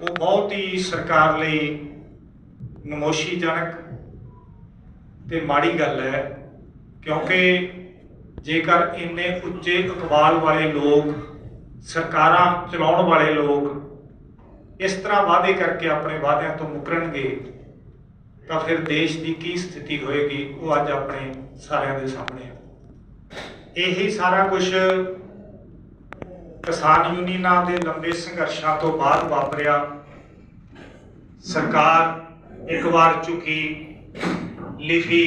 ਉਹ ਬਹੁਤ ਹੀ ਸਰਕਾਰ ਲਈ ਨਮੋਸ਼ੀਜਨਕ ਤੇ ਮਾੜੀ ਗੱਲ ਹੈ, ਕਿਉਂਕਿ ਜੇਕਰ ਇੰਨੇ ਉੱਚੇ ਇਕਬਾਲ ਵਾਲੇ ਲੋਕ, ਸਰਕਾਰਾਂ ਚਲਾਉਣ ਵਾਲੇ ਲੋਕ ਇਸ ਤਰ੍ਹਾਂ ਵਾਅਦੇ ਕਰਕੇ ਆਪਣੇ ਵਾਅਦਿਆਂ ਤੋਂ ਮੁਕਰਨਗੇ, ਤਾਂ ਫਿਰ ਦੇਸ਼ ਦੀ ਕੀ ਸਥਿਤੀ ਹੋਏਗੀ, ਉਹ ਅੱਜ ਆਪਣੇ ਸਾਰਿਆਂ ਦੇ ਸਾਹਮਣੇ ਹੈ। ਇਹੀ ਸਾਰਾ ਕੁਝ ਕਿਸਾਨ ਯੂਨੀਅਨਾਂ ਦੇ ਲੰਬੇ ਸੰਘਰਸ਼ਾਂ ਤੋਂ ਬਾਅਦ ਵਾਪਰਿਆ ਸਰਕਾਰ ਇੱਕ ਵਾਰ ਝੁਕੀ, ਲਿਖੀ,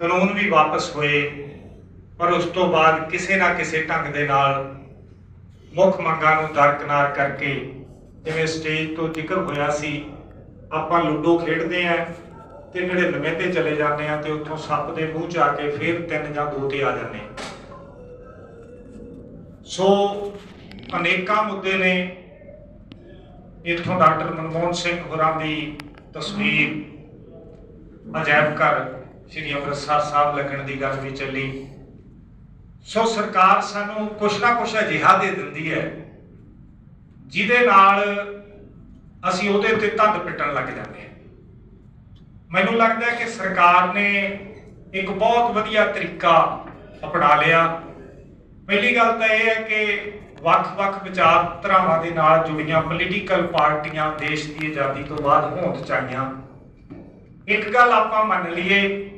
ਕਾਨੂੰਨ ਵੀ ਵਾਪਸ ਹੋਏ, ਪਰ ਉਸ ਤੋਂ ਬਾਅਦ ਕਿਸੇ ਨਾ ਕਿਸੇ ਢੰਗ ਦੇ ਨਾਲ ਮੁੱਖ ਮੰਗਾਂ ਨੂੰ ਦਰਕਨਾਰ ਕਰਕੇ ਜਿਵੇਂ ਸਟੇਜ ਤੋਂ ਜ਼ਿਕਰ ਹੋਇਆ ਸੀ, ਆਪਾਂ ਲੁੱਡੋ ਖੇਡਦੇ ਆਂ ਤੇ 99 ਤੇ ਚਲੇ ਜਾਂਦੇ ਆ ਤੇ ਉੱਥੋਂ ਸੱਪ ਦੇ ਮੂੰਹ ਚ ਆ ਕੇ ਫਿਰ ਤਿੰਨ ਜਾਂ ਦੋ ਤੇ ਆ ਜਾਂਦੇ ਹਾਂ। ਸੋ ਅਨੇਕਾਂ ਮੁੱਦੇ ਨੇ ਇੱਥੋਂ ਡਾਕਟਰ ਮਨਮੋਹਨ ਸਿੰਘ ਹੋਰਾਂ ਦੀ ਤਸਵੀਰ ਅਜਾਇਬ ਘਰ ਸ੍ਰੀ ਅੰਮ੍ਰਿਤਸਰ ਸਾਹਿਬ ਲੱਗਣ ਦੀ ਗੱਲ ਵੀ ਚੱਲੀ। ਸੋ ਸਰਕਾਰ ਸਾਨੂੰ ਕੁਛ ਨਾ ਕੁਛ ਅਜਿਹਾ ਦੇ ਦਿੰਦੀ ਹੈ, ਜਿਹਦੇ ਨਾਲ ਅਸੀਂ ਉਹਦੇ ਤੇ ਧੰਦ ਪਿੱਟਣ ਲੱਗ ਜਾਂਦੇ ਹਾਂ। ਮੈਨੂੰ ਲੱਗਦਾ ਹੈ ਕਿ ਸਰਕਾਰ ਨੇ ਇੱਕ ਬਹੁਤ ਵਧੀਆ ਤਰੀਕਾ ਅਪਣਾ ਲਿਆ। ਪਹਿਲੀ ਗੱਲ ਤਾਂ ਇਹ ਹੈ ਕਿ ਵੱਖ-ਵੱਖ ਵਿਚਾਰਧਾਰਾਵਾਂ ਦੇ ਨਾਲ ਜੁੜੀਆਂ ਪੋਲੀਟੀਕਲ ਪਾਰਟੀਆਂ ਦੇਸ਼ ਦੀ ਆਜ਼ਾਦੀ ਤੋਂ ਬਾਅਦ ਹੋਂਦ ਚਾਹੀਆਂ ਇੱਕ ਗੱਲ ਆਪਾਂ ਮੰਨ ਲਈਏ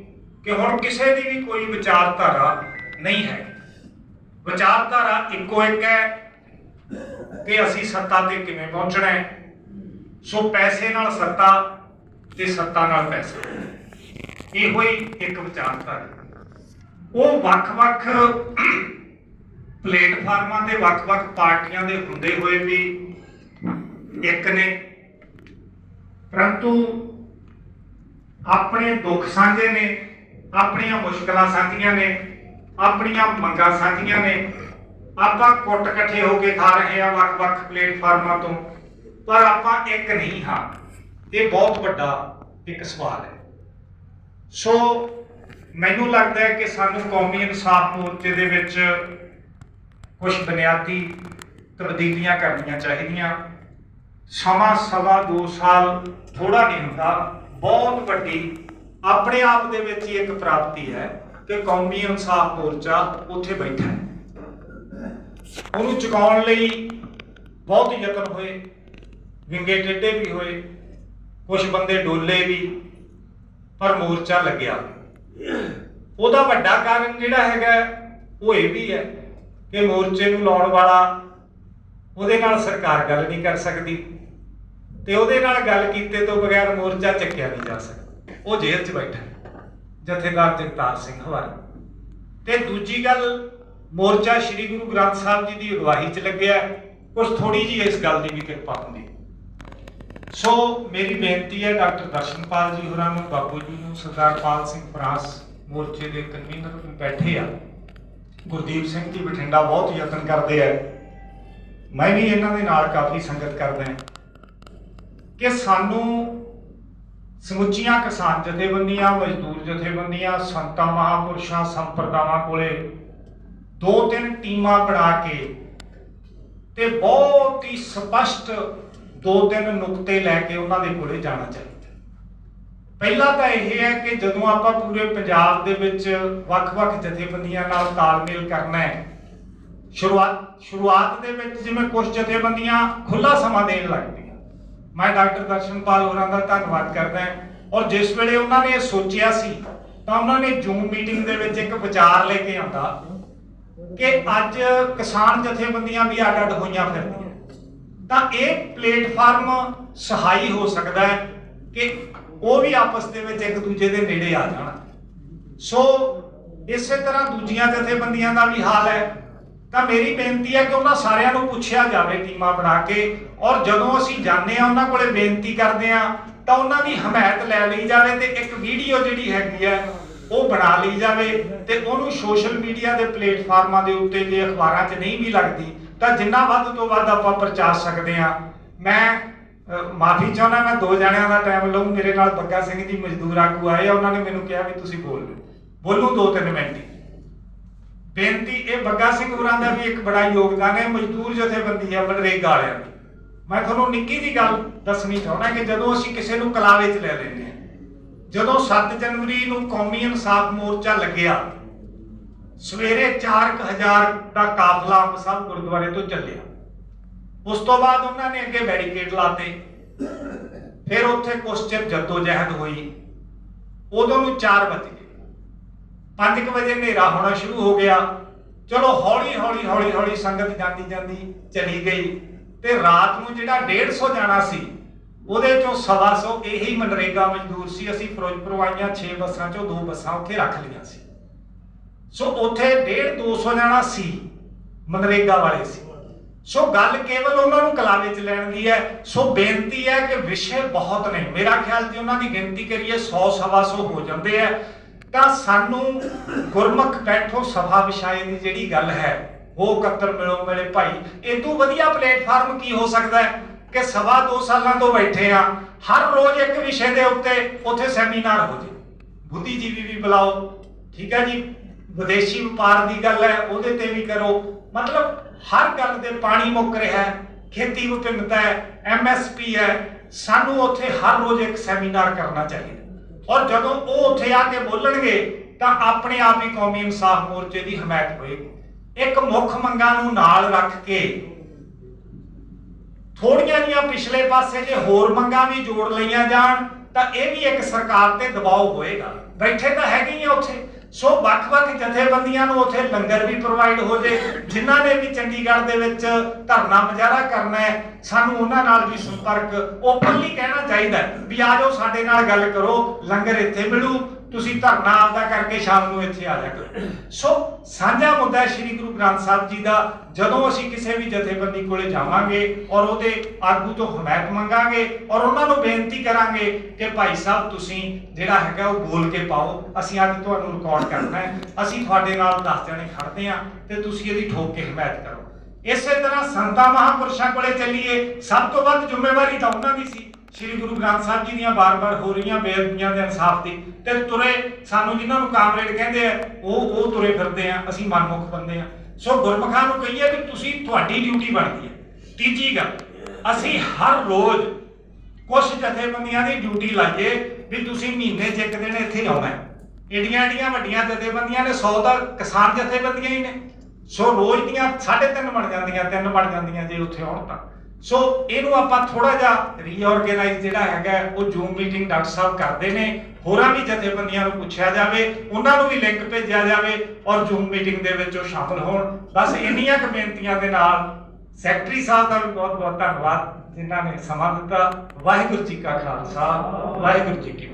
ਕਿ ਹੁਣ ਕਿਸੇ ਦੀ ਵੀ ਕੋਈ ਵਿਚਾਰਧਾਰਾ ਨਹੀਂ ਹੈ। ਵਿਚਾਰਧਾਰਾ ਇੱਕੋ ਇੱਕ ਹੈ ਕਿ ਅਸੀਂ ਸੱਤਾ ਤੇ ਕਿਵੇਂ ਪਹੁੰਚਣਾ ਹੈ। ਸੋ ਪੈਸੇ ਨਾਲ ਸੱਤਾ ਤੇ ਸੱਤਾ ਨਾਲ ਪੈਸੇ। ਇਹੋ ਹੀ ਇੱਕ ਵਿਚਾਰਧਾਰਾ। ਉਹ ਵੱਖ-ਵੱਖ ਪਲੇਟਫਾਰਮਾਂ ਤੇ ਵੱਖ-ਵੱਖ ਪਾਰਟੀਆਂ ਦੇ ਹੁੰਦੇ ਹੋਏ ਵੀ ਇੱਕ ਨੇ। ਪਰੰਤੂ ਆਪਣੇ ਦੁੱਖ ਸਾਂਝੇ ਨੇ, ਆਪਣੀਆਂ ਮੁਸ਼ਕਲਾਂ ਸਾਂਝੀਆਂ ਨੇ, ਆਪਣੀਆਂ ਮੰਗਾਂ ਸਾਂਝੀਆਂ ਨੇ। ਆਪਾਂ ਕੁੱਟ ਇਕੱਠੇ ਹੋ ਕੇ ਖਾ ਰਹੇ ਹਾਂ ਵੱਖ-ਵੱਖ ਪਲੇਟਫਾਰਮਾਂ ਤੋਂ, ਪਰ ਆਪਾਂ ਇੱਕ ਨਹੀਂ ਹਾਂ। ਇਹ ਬਹੁਤ ਵੱਡਾ ਇੱਕ ਸਵਾਲ ਹੈ। ਸੋ ਮੈਨੂੰ ਲੱਗਦਾ ਹੈ ਕਿ ਸਾਨੂੰ ਕੌਮੀ ਇਨਸਾਫ ਮੋਰਚੇ ਦੇ ਵਿੱਚ ਕੁਝ ਬੁਨਿਆਦੀ ਤਬਦੀਲੀਆਂ ਕਰਨੀਆਂ ਚਾਹੀਦੀਆਂ। ਸਮਾਂ ਸਵਾ 2 ਸਾਲ ਥੋੜਾ ਨਹੀਂ ਹੁੰਦਾ, ਬਹੁਤ ਵੱਡੀ ਆਪਣੇ ਆਪ ਦੇ ਵਿੱਚ ਹੀ ਇੱਕ ਪ੍ਰਾਪਤੀ ਹੈ ਕਿ ਕੌਮੀ ਇਨਸਾਫ ਮੋਰਚਾ ਉੱਥੇ ਬੈਠਾ ਹੈ। ਉਹਨੂੰ ਚੁਕਾਉਣ ਲਈ ਬਹੁਤ ਯਤਨ ਹੋਏ, ਵਿੰਗੇ ਟੇਢੇ ਵੀ ਹੋਏ ਕੁਝ ਬੰਦੇ ਡੋਲੇ ਵੀ, ਪਰ ਮੋਰਚਾ ਲੱਗਿਆ। ਉਹਦਾ ਵੱਡਾ ਕਾਰਨ ਜਿਹੜਾ ਹੈਗਾ, ਉਹ ਇਹ ਵੀ ਹੈ ਕਿ ਮੋਰਚੇ ਨੂੰ ਲਾਉਣ ਵਾਲਾ ਉਹਦੇ ਨਾਲ ਸਰਕਾਰ ਗੱਲ ਨਹੀਂ ਕਰ ਸਕਦੀ ਤੇ ਉਹਦੇ ਨਾਲ ਗੱਲ ਕੀਤੇ ਤੋਂ ਬਗੈਰ ਮੋਰਚਾ ਚੱਕਿਆ ਨਹੀਂ ਜਾ ਸਕਦਾ। ਉਹ ਜੇਲ੍ਹ 'ਚ ਬੈਠਾ ਜਥੇਦਾਰ ਜਗਤਾਰ ਸਿੰਘ ਹਵਾਰੀ। ਤੇ ਦੂਜੀ ਗੱਲ, ਮੋਰਚਾ ਸ੍ਰੀ ਗੁਰੂ ਗ੍ਰੰਥ ਸਾਹਿਬ ਜੀ ਦੀ ਅਗਵਾਈ 'ਚ ਲੱਗਿਆ ਕੁਝ ਥੋੜੀ ਜੀ ਇਸ ਗੱਲ ਦੀ ਵੀ ਕਿਰਪਾ ਹੁੰਦੀ ਸੋ ਮੇਰੀ ਬੇਨਤੀ ਹੈ ਡਾਕਟਰ ਦਰਸ਼ਨਪਾਲ ਜੀ ਹੋਰਾਂ ਨੂੰ ਬਾਪੂ ਜੀ ਨੂੰ, ਸਰਦਾਰ ਪਾਲ ਸਿੰਘ ਫਰਾਂਸ ਮੋਰਚੇ ਦੇ ਕਨਵੀਨਰ ਵੀ ਬੈਠੇ ਆ। ਗੁਰਦੀਪ ਸਿੰਘ ਜੀ ਬਠਿੰਡਾ ਬਹੁਤ ਯਤਨ ਕਰਦੇ ਆ। ਮੈਂ ਵੀ ਇਹਨਾਂ ਦੇ ਨਾਲ ਕਾਫੀ ਸੰਗਤ ਕਰਦਾ ਕਿ ਸਾਨੂੰ ਸਮੁੱਚੀਆਂ ਕਿਸਾਨ ਜਥੇਬੰਦੀਆਂ, ਮਜ਼ਦੂਰ ਜਥੇਬੰਦੀਆਂ, ਸੰਤਾਂ, ਮਹਾਪੁਰਸ਼ਾਂ, ਸੰਪਰਦਾਵਾਂ ਕੋਲੇ ਦੋ ਤਿੰਨ ਟੀਮਾਂ ਬਣਾ ਕੇ ਤੇ ਬਹੁਤ ਹੀ ਸਪਸ਼ਟ ਦੋ ਤਿੰਨ ਨੁਕਤੇ ਲੈ ਕੇ ਉਹਨਾਂ ਦੇ ਕੋਲੇ ਜਾਣਾ ਚਾਹੀਦਾ। ਪਹਿਲਾ ਤਾਂ ਇਹ ਹੈ ਕਿ ਜਦੋਂ ਆਪਾਂ ਪੂਰੇ ਪੰਜਾਬ ਦੇ ਵਿੱਚ ਵੱਖ-ਵੱਖ ਜਥੇਬੰਦੀਆਂ ਨਾਲ ਤਾਲਮੇਲ ਕਰਨਾ ਹੈ, ਸ਼ੁਰੂਆਤ ਸ਼ੁਰੂਆਤ ਦੇ ਵਿੱਚ ਜਿਵੇਂ ਕੁਝ ਜਥੇਬੰਦੀਆਂ ਖੁੱਲਾ ਸਮਾਂ ਦੇਣ ਲੱਗਦੀਆਂ ਮੈਂ ਡਾਕਟਰ ਦਰਸ਼ਨਪਾਲ ਹੋਰਾਂ ਦਾ ਧੰਨਵਾਦ ਕਰਦਾ ਹਾਂ ਔਰ ਜਿਸ ਵੇਲੇ ਉਹਨਾਂ ਨੇ ਇਹ ਸੋਚਿਆ ਸੀ, ਤਾਂ ਉਹਨਾਂ ਨੇ ਜੂਮ ਮੀਟਿੰਗ ਦੇ ਵਿੱਚ ਇੱਕ ਵਿਚਾਰ ਲੈ ਕੇ ਆਂਦਾ ਕਿ ਅੱਜ ਕਿਸਾਨ ਜਥੇਬੰਦੀਆਂ ਵੀ ਅੱਡ ਅੱਡ ਹੋਈਆਂ ਫਿਰਦੀਆਂ। ਤਾਂ ਇਹ ਪਲੇਟਫਾਰਮ ਸਹਾਈ ਹੋ ਸਕਦਾ ਹੈ ਕਿ ਉਹ ਵੀ ਆਪਸ ਦੇ ਵਿੱਚ ਇੱਕ ਦੂਜੇ ਦੇ ਨੇੜੇ ਆ ਜਾਣ। ਸੋ ਇਸੇ ਤਰ੍ਹਾਂ ਦੂਜੀਆਂ ਜਥੇਬੰਦੀਆਂ ਦਾ ਵੀ ਹਾਲ ਹੈ। ਤਾਂ ਮੇਰੀ ਬੇਨਤੀ ਹੈ ਕਿ ਉਹਨਾਂ ਸਾਰਿਆਂ ਨੂੰ ਪੁੱਛਿਆ ਜਾਵੇ ਟੀਮਾਂ ਬਣਾ ਕੇ। ਔਰ ਜਦੋਂ ਅਸੀਂ ਜਾਂਦੇ ਆ ਉਹਨਾਂ ਕੋਲੇ ਬੇਨਤੀ ਕਰਦੇ ਆ ਤਾਂ ਉਹਨਾਂ ਦੀ ਹਮਾਇਤ ਲੈ ਲਈ ਜਾਵੇ ਤੇ ਇੱਕ ਵੀਡੀਓ ਜਿਹੜੀ ਹੈਗੀ ਹੈ, ਉਹ ਬਣਾ ਲਈ ਜਾਵੇ ਤੇ ਉਹਨੂੰ ਸੋਸ਼ਲ ਮੀਡੀਆ ਦੇ ਪਲੇਟਫਾਰਮਾਂ ਦੇ ਉੱਤੇ ਜੇ ਅਖਬਾਰਾਂ 'ਚ ਨਹੀਂ ਵੀ ਲੱਗਦੀ, ਤਾਂ ਜਿੰਨਾ ਵੱਧ ਤੋਂ ਵੱਧ ਆਪਾਂ ਪ੍ਰਚਾਰ ਸਕਦੇ ਆ ਮੈਂ ਮਾਫੀ ਚਾਹੁੰਦਾ ਮੈਂ ਦੋ ਜਣਿਆਂ ਦਾ ਟਾਈਮ ਲਵਾਂ ਮੇਰੇ ਨਾਲ ਬੱਗਾ ਸਿੰਘ ਜੀ ਮਜ਼ਦੂਰ ਆਗੂ ਆਏ ਆ, ਉਹਨਾਂ ਨੇ ਮੈਨੂੰ ਕਿਹਾ ਵੀ ਤੁਸੀਂ ਬੋਲ ਲਓ ਬੋਲੂ ਦੋ ਤਿੰਨ ਮਿੰਟ ਬੇਨਤੀ, ਇਹ ਬੱਗਾ ਸਿੰਘ ਹੋਰਾਂ ਦਾ ਵੀ ਇੱਕ ਬੜਾ ਯੋਗਦਾਨ ਹੈ, ਮਜ਼ਦੂਰ ਜਥੇਬੰਦੀ ਹੈ ਮਨਰੇਗਾ ਵਾਲਿਆਂ ਦੀ। ਮੈਂ ਤੁਹਾਨੂੰ ਨਿੱਕੀ ਜੀ ਗੱਲ ਦੱਸਣੀ ਚਾਹੁੰਦਾ ਕਿ ਜਦੋਂ ਅਸੀਂ ਕਿਸੇ ਨੂੰ ਕਲਾਵੇ 'ਚ ਲੈ ਲੈਂਦੇ ਹਾਂ, ਜਦੋਂ 7 ਜਨਵਰੀ ਨੂੰ ਕੌਮੀ ਇਨਸਾਫ ਮੋਰਚਾ ਲੱਗਿਆ, ਸਵੇਰੇ 4000 ਦਾ ਕਾਫਲਾ ਅੰਬ ਸਾਹਿਬ ਗੁਰਦੁਆਰੇ ਤੋਂ ਚੱਲਿਆ। ਉਸ ਤੋਂ ਬਾਅਦ ਉਹਨਾਂ ਨੇ ਅੱਗੇ ਬੈਰੀਕੇਡ ਲਾਤੇ। ਫਿਰ ਉੱਥੇ ਕੁਛ ਚਿਰ ਜਹਿਦ ਹੋਈ। ਉਦੋਂ ਨੂੰ 4 ਵਜੇ ਗਏ। 5 ਵਜੇ ਹਨੇਰਾ ਹੋਣਾ ਸ਼ੁਰੂ ਹੋ ਗਿਆ। ਚਲੋ ਹੌਲੀ ਹੌਲੀ ਹੌਲੀ ਹੌਲੀ ਸੰਗਤ ਜਾਂਦੀ ਜਾਂਦੀ ਚਲੀ ਗਈ। ਤੇ ਰਾਤ ਨੂੰ ਜਿਹੜਾ 150 ਜਾਣਾ ਸੀ, ਉਹਦੇ ਚੋਂ 125 ਇਹੀ ਮਨਰੇਗਾ ਮਜ਼ਦੂਰ ਸੀ। ਅਸੀਂ ਫਿਰੋਜ਼ਪੁਰ ਆਈਆਂ 6 ਬੱਸਾਂ ਚੋਂ ਦੋ ਬੱਸਾਂ ਉੱਥੇ ਰੱਖ ਲਈਆਂ ਸੀ। ਸੋ ਉੱਥੇ 1.5 200 ਜਾਣਾ ਸੀ ਮਨਰੇਗਾ ਵਾਲੇ ਸੀ। ਸੋ ਗੱਲ ਕੇਵਲ ਉਹਨਾਂ ਨੂੰ ਕਲਾਵੇ ਚ ਲੈਣ ਦੀ ਹੈ। ਸੋ ਬੇਨਤੀ ਹੈ ਕਿ ਵਿਸ਼ੇ ਬਹੁਤ ਨੇ। ਮੇਰਾ ਖਿਆਲ ਜੇ ਉਹਨਾਂ ਦੀ ਗਿਣਤੀ ਕਰੀਏ 100 ਸਵਾ 100 ਹੋ ਜਾਂਦੇ ਆ। ਤਾਂ ਸਾਨੂੰ ਗੁਰਮੁਖ ਬੈਠੋ, ਸਭਾ ਵਿਸ਼ਾਏ ਦੀ ਜਿਹੜੀ ਗੱਲ ਹੈ, ਉਹ ਇਕੱਤਰ ਮਿਲੋ ਮੇਰੇ ਭਾਈ। ਇਦੋਂ, ਵਧੀਆ ਪਲੇਟਫਾਰਮ ਕੀ ਹੋ ਸਕਦਾ ਹੈ ਕਿ ਸਵਾ 2 ਸਾਲਾਂ ਤੋਂ ਬੈਠੇ ਆ? ਹਰ ਰੋਜ਼ ਇੱਕ ਵਿਸ਼ੇ ਦੇ ਉੱਤੇ ਉੱਥੇ ਸੈਮੀਨਾਰ ਹੋ ਜੇ। ਬੁੱਧੀਜੀਵੀ ਵੀ ਬੁਲਾਓ। ਠੀਕ ਹੈ ਜੀ? ਵਿਦੇਸ਼ੀ ਵਪਾਰ ਦੀ ਗੱਲ ਹੈ, ਉਹਦੇ ਤੇ ਵੀ ਕਰੋ। ਮਤਲਬ ਹਰ ਗੱਲ ਦੇ ਪਾਣੀ ਮੁੱਕ ਰਿਹਾ ਹੈ, ਖੇਤੀ ਵਿਭਿੰਨਤਾ ਹੈ ਐਮਐਸਪੀ ਹੈ। ਸਾਨੂੰ ਉੱਥੇ ਹਰ ਰੋਜ਼ ਇੱਕ ਸੈਮੀਨਾਰ ਕਰਨਾ ਚਾਹੀਦਾ ਔਰ ਜਦੋਂ ਉਹ ਉੱਥੇ ਆ ਕੇ ਬੋਲਣਗੇ, ਤਾਂ ਆਪਣੇ ਆਪ ਹੀ ਕੌਮੀ ਇਨਸਾਫ ਮੋਰਚੇ ਦੀ ਹਮਾਇਤ ਹੋਏਗੀ। ਇੱਕ ਮੁੱਖ ਮੰਗਾਂ ਨੂੰ ਨਾਲ ਰੱਖ ਕੇ ਥੋੜੀਆਂ ਜੀਆਂ ਪਿਛਲੇ ਪਾਸੇ ਜੇ ਹੋਰ ਮੰਗਾਂ ਵੀ ਜੋੜ ਲਈਆਂ ਜਾਣ, ਤਾਂ ਇਹ ਵੀ ਇੱਕ ਸਰਕਾਰ ਤੇ ਦਬਾਅ ਹੋਏਗਾ। ਬੈਠੇ ਤਾਂ ਹੈਗੇ ਹੀ ਆ ਉੱਥੇ। ਸੋ ਵੱਖ-ਵੱਖ ਜਥੇਬੰਦੀਆਂ ਨੂੰ ਉੱਥੇ ਲੰਗਰ ਵੀ ਪ੍ਰੋਵਾਈਡ ਹੋ ਜੇ, ਜਿਨ੍ਹਾਂ ਨੇ ਵੀ ਚੰਡੀਗੜ੍ਹ ਦੇ ਵਿੱਚ ਧਰਨਾ ਮੁਜ਼ਾਹਰਾ ਕਰਨਾ ਹੈ ਸਾਨੂੰ ਉਹਨਾਂ ਨਾਲ ਵੀ ਸੰਪਰਕ ਓਪਨਲੀ ਕਹਿਣਾ ਚਾਹੀਦਾ ਵੀ ਆ ਜਾਓ, ਸਾਡੇ ਨਾਲ ਗੱਲ ਕਰੋ, ਲੰਗਰ ਇੱਥੇ ਮਿਲੂ, ਤੁਸੀਂ ਧਰਨਾ ਆਪਦਾ ਕਰਕੇ ਸ਼ਾਮ ਨੂੰ ਇੱਥੇ ਆ ਜਾ ਕਰੋ। ਸੋ ਸਾਂਝਾ ਮੁੱਦਾ ਸ੍ਰੀ ਗੁਰੂ ਗ੍ਰੰਥ ਸਾਹਿਬ ਜੀ ਦਾ, ਜਦੋਂ ਅਸੀਂ ਕਿਸੇ ਵੀ ਜਥੇਬੰਦੀ ਕੋਲੇ ਜਾਵਾਂਗੇ ਔਰ ਉਹਦੇ ਆਗੂ ਤੋਂ ਹਮਾਇਤ ਮੰਗਾਂਗੇ ਔਰ ਉਹਨਾਂ ਨੂੰ ਬੇਨਤੀ ਕਰਾਂਗੇ ਕਿ ਭਾਈ ਸਾਹਿਬ, ਤੁਸੀਂ ਜਿਹੜਾ ਹੈਗਾ ਉਹ ਬੋਲ ਕੇ ਪਾਓ, ਅਸੀਂ ਅੱਜ ਤੁਹਾਨੂੰ ਰਿਕਾਰਡ ਕਰਨਾ ਹੈ। ਅਸੀਂ ਤੁਹਾਡੇ ਨਾਲ 10 ਜਣੇ ਖੜਦੇ ਹਾਂ ਤੇ ਤੁਸੀਂ ਇਹਦੀ ਠੋਕ ਕੇ ਹਮਾਇਤ ਕਰੋ। ਇਸੇ ਤਰ੍ਹਾਂ ਸੰਤਾਂ ਮਹਾਪੁਰਸ਼ਾਂ ਕੋਲੇ ਚੱਲੀਏ, ਸਭ ਤੋਂ ਵੱਧ ਜ਼ਿੰਮੇਵਾਰੀ ਤਾਂ ਉਹਨਾਂ ਦੀ ਸੀ। ਸ੍ਰੀ ਗੁਰੂ ਗ੍ਰੰਥ ਸਾਹਿਬ ਜੀ ਦੀਆਂ ਬਾਰ-ਬਾਰ ਹੋ ਰਹੀਆਂ ਬੇਅਦਬੀਆਂ ਦੇ ਇਨਸਾਫ ਦੀ ਤੇ ਤੁਰੇ ਸਾਨੂੰ ਜਿਨ੍ਹਾਂ ਨੂੰ ਕਾਮਰੇਡ ਕਹਿੰਦੇ ਆ, ਉਹ ਉਹ ਤੁਰੇ ਫਿਰਦੇ ਆ, ਅਸੀਂ ਮਨਮੁਖ ਬੰਦੇ ਆ। ਸੋ ਗੁਰਮਖਾਂ ਨੂੰ ਕਹੀਏ ਵੀ ਤੁਸੀਂ ਤੁਹਾਡੀ ਡਿਊਟੀ ਬਣਦੀ ਹੈ। ਤੀਜੀ ਗੱਲ, ਅਸੀਂ ਹਰ ਰੋਜ਼ ਕੁਝ ਜਥੇਬੰਦੀਆਂ ਦੀ ਡਿਊਟੀ ਲਾਈਏ ਵੀ ਤੁਸੀਂ ਮਹੀਨੇ 'ਚ ਇੱਕ ਦਿਨ ਇੱਥੇ ਆਉਣਾ ਹੈ। ਏਡੀਆਂ ਏਡੀਆਂ ਵੱਡੀਆਂ ਜਥੇਬੰਦੀਆਂ ਨੇ 100 ਤਾਂ ਕਿਸਾਨ ਜਥੇਬੰਦੀਆਂ ਹੀ ਨੇ। ਸੋ ਰੋਜ਼ ਦੀਆਂ 3.5 ਬਣ ਜਾਂਦੀਆਂ, ਤਿੰਨ ਬਣ ਜਾਂਦੀਆਂ ਜੇ ਉੱਥੇ ਆਉਣ ਤਾਂ। ਸੋ ਇਹਨੂੰ ਆਪਾਂ ਥੋੜਾ ਜਿਹਾ ਰੀਆਰਗੇਨਾਈਜ਼ ਜਿਹੜਾ ਹੈਗਾ, ਉਹ ਜ਼ੂਮ ਮੀਟਿੰਗ ਡਾਕਟਰ ਸਾਹਿਬ ਕਰਦੇ ਨੇ। ਹੋਰਾਂ ਵੀ ਜਥੇਬੰਦੀਆਂ ਨੂੰ ਪੁੱਛਿਆ ਜਾਵੇ, ਉਹਨਾਂ ਨੂੰ ਵੀ ਲਿੰਕ ਭੇਜਿਆ ਜਾਵੇ ਔਰ ਜ਼ੂਮ ਮੀਟਿੰਗ ਦੇ ਵਿੱਚ ਉਹ ਸ਼ਾਮਲ ਹੋਣ। ਬਸ ਇੰਨੀਆਂ ਕੁ ਬੇਨਤੀਆਂ ਦੇ ਨਾਲ ਸੈਕਟਰੀ ਸਾਹਿਬ ਦਾ ਵੀ ਬਹੁਤ ਬਹੁਤ ਧੰਨਵਾਦ, ਜਿਨ੍ਹਾਂ ਨੇ ਸਮਾਂ ਦਿੱਤਾ। ਵਾਹਿਗੁਰੂ ਜੀ ਕਾ ਖਾਲਸਾ, ਵਾਹਿਗੁਰੂ ਜੀ ਕੀ